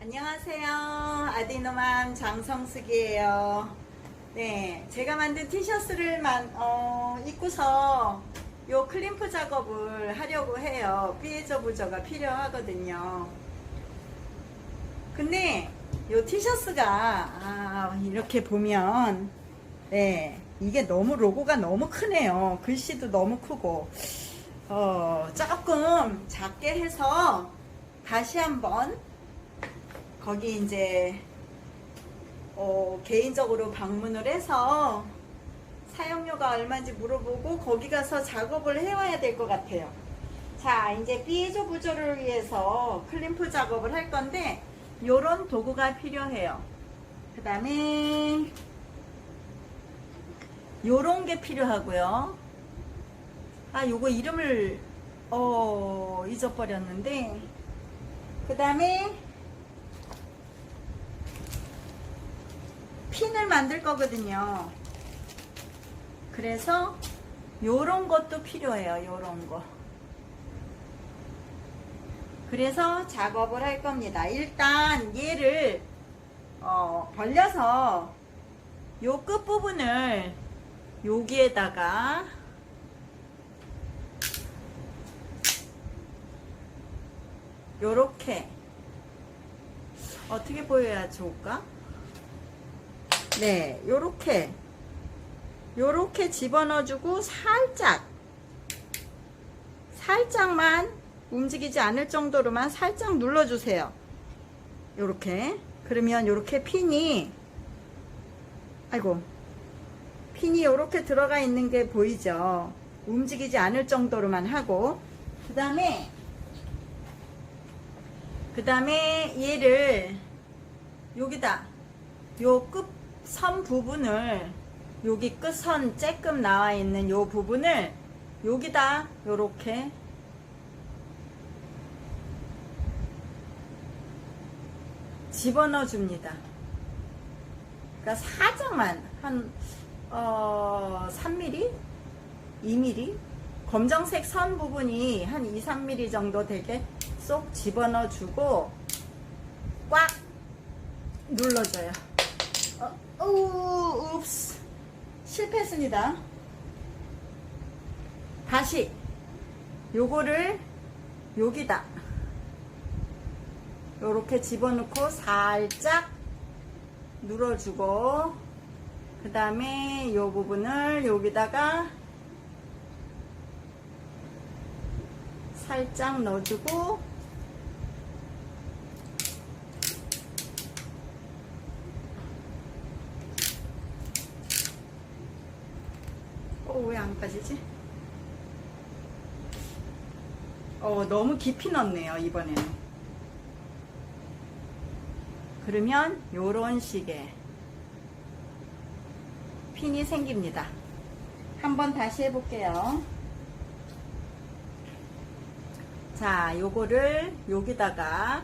안녕하세요. 아디노맘 장성숙이에요. 네, 제가 만든 티셔츠를 만, 어, 입고서 요 클림프 작업을 하려고 해요. 삐에저 부저가 필요하거든요. 근데 요 티셔츠가 아, 이렇게 보면 네, 이게 너무 로고가 너무 크네요. 글씨도 너무 크고 어, 조금 작게 해서 다시 한번 거기 이제 어, 개인적으로 방문을 해서 사용료가 얼마인지 물어보고 거기 가서 작업을 해와야 될 것 같아요. 자, 이제 삐에조 부조를 위해서 클림프 작업을 할 건데 요런 도구가 필요해요. 그 다음에 요런 게 필요하고요. 아, 요거 이름을 어, 잊어버렸는데 그 다음에 핀을 만들 거거든요. 그래서 요런 것도 필요해요. 요런 거. 그래서 작업을 할 겁니다. 일단 얘를 어, 벌려서 요 끝부분을 여기에다가 요렇게 어떻게 보여야 좋을까? 네, 요렇게 요렇게 집어넣어주고 살짝 살짝만 움직이지 않을 정도로만 살짝 눌러주세요. 요렇게 그러면 요렇게 핀이 아이고 핀이 요렇게 들어가 있는 게 보이죠? 움직이지 않을 정도로만 하고 그 다음에 그 다음에 얘를 여기다 요 끝 선 부분을 여기 끝선 쬐끔 나와 있는 요 부분을 여기다 요렇게 집어넣어 줍니다. 그러니까 살짝만 한 어, 3mm, 2mm 검정색 선 부분이 한 2, 3mm 정도 되게 쏙 집어넣어 주고 꽉 눌러줘요. 어, 우, 읍스. 실패했습니다. 다시 요거를 여기다 요렇게 집어넣고 살짝 눌러주고 그 다음에 요 부분을 여기다가 살짝 넣어주고 어, 왜 안 빠지지? 어, 너무 깊이 넣네요, 이번에는. 그러면 요런 식의 핀이 생깁니다. 한번 다시 해볼게요. 자, 요거를 여기다가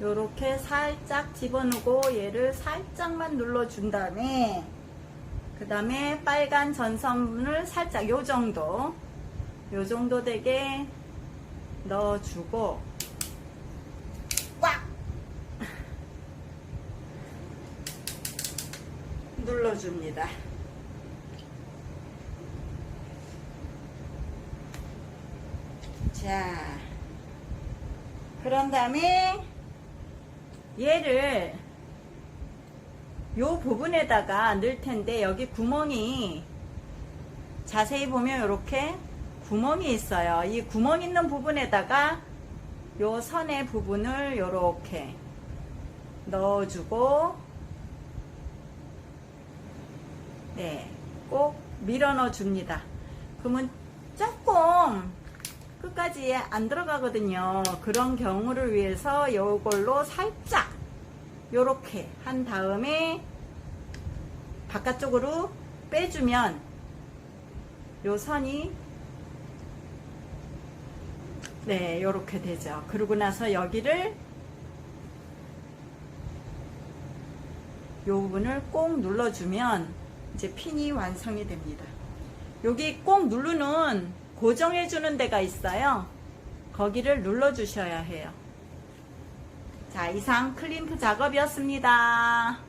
요렇게 살짝 집어넣고 얘를 살짝만 눌러준 다음에 그 다음에 빨간 전선을 살짝 요 정도. 요 정도 되게 넣어주고. 꽉! 눌러줍니다. 자, 그런 다음에 얘를 요 부분에다가 넣을 텐데 여기 구멍이 자세히 보면 이렇게 구멍이 있어요. 이 구멍 있는 부분에다가 요 선의 부분을 이렇게 넣어주고 네, 꼭 밀어 넣어 줍니다. 그러면 조금 끝까지 안 들어가거든요. 그런 경우를 위해서 요걸로 살짝 요렇게 한 다음에 바깥쪽으로 빼주면 요 선이 네 요렇게 되죠. 그러고 나서 여기를 요 부분을 꼭 눌러주면 이제 핀이 완성이 됩니다. 여기 꼭 누르는 고정해 주는 데가 있어요. 거기를 눌러 주셔야 해요 자, 이상 클림프 작업이었습니다.